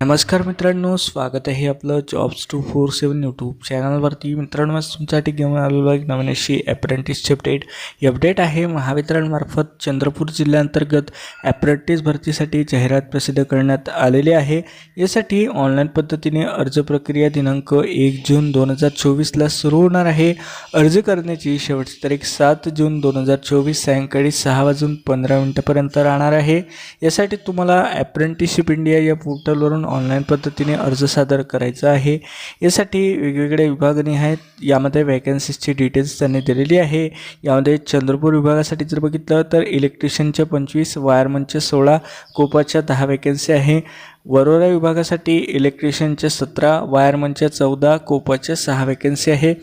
नमस्कार मित्रांनो स्वागत आहे आपलं jobs two four seven YouTube चॅनलवरती मित्रांनो आज तुमच्यासाठी घेऊन आलेलो एक नवीन अशी ॲप्रेंटिसची अपडेट ही अपडेट आहे महावितरणमार्फत चंद्रपूर जिल्ह्याअंतर्गत ॲप्रेंटिस भरतीसाठी जाहिरात प्रसिद्ध करण्यात आलेली आहे. यासाठी ऑनलाईन पद्धतीने अर्ज प्रक्रिया दिनांक एक जून दोन हजार चोवीसला सुरू होणार आहे. अर्ज करण्याची शेवटची तारीख सात जून दोन हजार चोवीस सायंकाळी सहा वाजून पंधरा मिनटापर्यंत राहणार आहे. यासाठी तुम्हाला ॲप्रेंटिसशिप इंडिया या पोर्टलवरून ऑनलाईन पद्धतीने अर्ज सादर करायचा आहे. यासाठी वेगवेगळ्या विभागणी आहेत. यामध्ये वॅकन्सीजची डिटेल्स त्यांनी दिलेली आहे. यामध्ये चंद्रपूर विभागासाठी जर बघितलं तर इलेक्ट्रिशियनच्या पंचवीस वायरमनच्या सोळा कोपाच्या दहा वॅकन्सी आहे. वरोरा विभागासाठी इलेक्ट्रिशियनच्या सतरा वायरमनच्या चौदा कोपाच्या सहा वॅकन्सी आहे.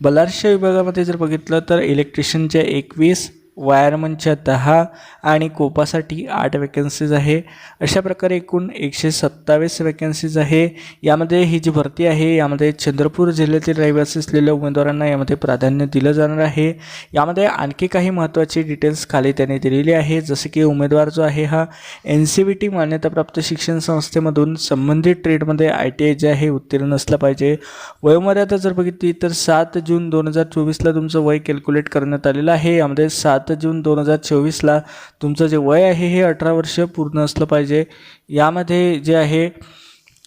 बलारशा विभागामध्ये जर बघितलं तर इलेक्ट्रिशियनच्या एकवीस वायरमनच्या दहा आणि कोपासाठी आठ वॅकन्सीज आहे. अशा प्रकारे एकूण एकशे सत्तावीस वॅकन्सीज आहे. यामध्ये ही जी भरती आहे यामध्ये चंद्रपूर जिल्ह्यातील रहिवासी असलेल्या उमेदवारांना यामध्ये प्राधान्य दिलं जाणार आहे. यामध्ये आणखी काही महत्त्वाची डिटेल्स खाली त्यांनी दिलेली आहे. जसे की उमेदवार जो आहे हा एन सी बी टी मान्यताप्राप्त शिक्षण संस्थेमधून संबंधित ट्रेडमध्ये आय टी आय जे आहे उत्तीर्ण असलं पाहिजे. वयोमर्यादा जर बघितली तर सात जून दोन हजार चोवीसला तुमचं वय कॅल्क्युलेट करण्यात आलेलं आहे. यामध्ये सात जून दोन हजार चोवीसला तुमचं जे वय आहे हे अठरा वर्ष पूर्ण असलं पाहिजे. यामध्ये जे आहे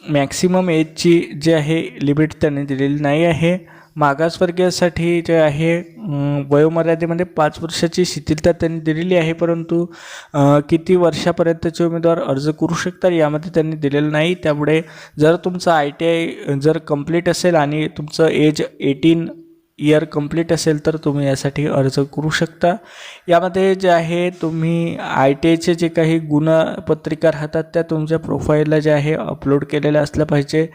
मॅक्सिमम एजची जे आहे लिमिट त्यांनी दिलेली नाही आहे. मागासवर्गीयासाठी जे आहे वयोमर्यादेमध्ये पाच वर्षाची शिथिलता त्यांनी दिलेली आहे परंतु किती वर्षापर्यंतचे उमेदवार अर्ज करू शकतात यामध्ये त्यांनी दिलेलं नाही. त्यामुळे जर तुमचं आय टी आय जर कंप्लीट असेल आणि तुमचं एज एटीन इयर कंप्लीट असेल तर तुम्ही यासाठी अर्ज करू शकता. यामध्ये जे आहे तुम्ही आय टी आयचे जे काही गुणपत्रिका राहतात त्या तुमच्या प्रोफाईलला जे आहे अपलोड केलेल्या असल्या पाहिजे.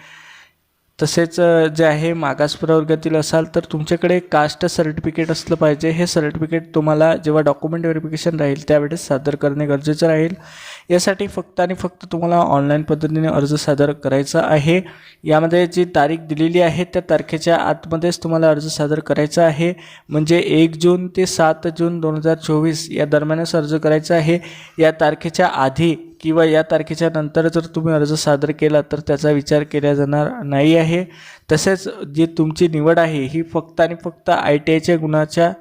तसेच जे आहे मागास प्रवर्गातील असाल तर तुमच्याकडे कास्ट सर्टिफिकेट असलं पाहिजे. हे सर्टिफिकेट तुम्हाला जेव्हा डॉक्युमेंट व्हेरिफिकेशन राहील त्यावेळेस सादर करणे गरजेचं राहील. यासाठी फक्त आणि फक्त तुम्हाला ऑनलाईन पद्धतीने अर्ज सादर करायचा आहे. यामध्ये जी तारीख दिलेली आहे त्या तारखेच्या आतमध्येच तुम्हाला अर्ज सादर करायचा आहे. म्हणजे एक जून ते सात जून दोन हजार चोवीस या दरम्यानच अर्ज करायचा आहे. या तारखेच्या आधी किंवा या तारखेच्या नंतर जर तुम्ही अर्ज सादर केला तर त्याचा विचार केला जाणार नाही आहे. तसेच जी तुमची निवड आहे ही फक्त आणि फक्त आय टी आयच्या गुणाच्या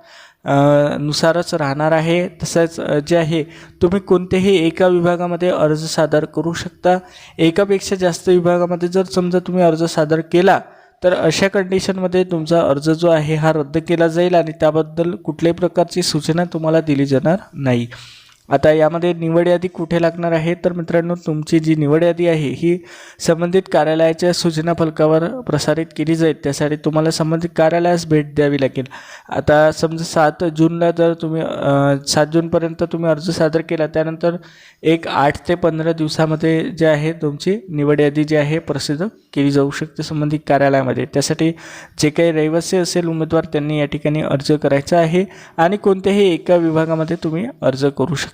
नुसारच राहणार आहे. तसेच जे आहे तुम्ही कोणत्याही एका विभागामध्ये अर्ज सादर करू शकता. एकापेक्षा जास्त विभागामध्ये जर समजा तुम्ही अर्ज सादर केला तर अशा कंडिशनमध्ये तुमचा अर्ज जो आहे हा रद्द केला जाईल आणि त्याबद्दल कुठल्याही प्रकारची सूचना तुम्हाला दिली जाणार नाही. आता यामध्ये निवड यादी कुठे लागणार आहे? तर मित्रांनो तुमची जी निवड यादी आहे ही संबंधित कार्यालयाच्या सूचना फलकावर प्रसारित केली जाईल. त्यासाठी तुम्हाला संबंधित कार्यालयास भेट द्यावी लागेल. आता समजा सात जूनला जर तुम्ही सात जूनपर्यंत तुम्ही अर्ज सादर केला त्यानंतर एक आठ ते पंधरा दिवसामध्ये जे आहे तुमची निवड यादी जी आहे प्रसिद्ध केली जाऊ शकते संबंधित कार्यालयामध्ये. त्यासाठी जे काही रहिवासी असेल उमेदवार त्यांनी या ठिकाणी अर्ज करायचा आहे आणि कोणत्याही एका विभागामध्ये तुम्ही अर्ज करू शकता.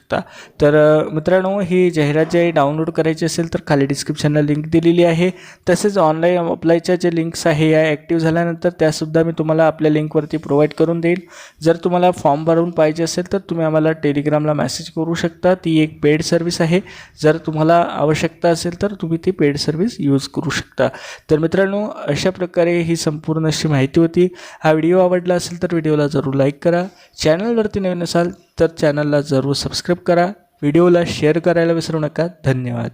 तर मित्रांनो ही जाहिरात जे डाउनलोड करायची असेल तर खाली डिस्क्रिप्शनला लिंक दिलेली आहे. तसेच ऑनलाईन अप्लायच्या जे लिंक्स आहे या ॲक्टिव्ह झाल्यानंतर त्यासुद्धा मी तुम्हाला आपल्या लिंकवरती प्रोव्हाइड करून देईल. जर तुम्हाला फॉर्म भरून पाहिजे असेल तर तुम्ही आम्हाला टेलिग्रामला मेसेज करू शकता. ती एक पेड सर्व्हिस आहे. जर तुम्हाला आवश्यकता असेल तर तुम्ही ती पेड सर्व्हिस यूज करू शकता. तर मित्रांनो अशा प्रकारे ही संपूर्ण अशी माहिती होती. हा व्हिडिओ आवडला असेल तर व्हिडिओला जरूर लाईक करा. चॅनलवरती नवीन असाल तर चॅनलला जरूर सबस्क्राईब करा. व्हिडिओला शेअर करायला विसरू नका. धन्यवाद.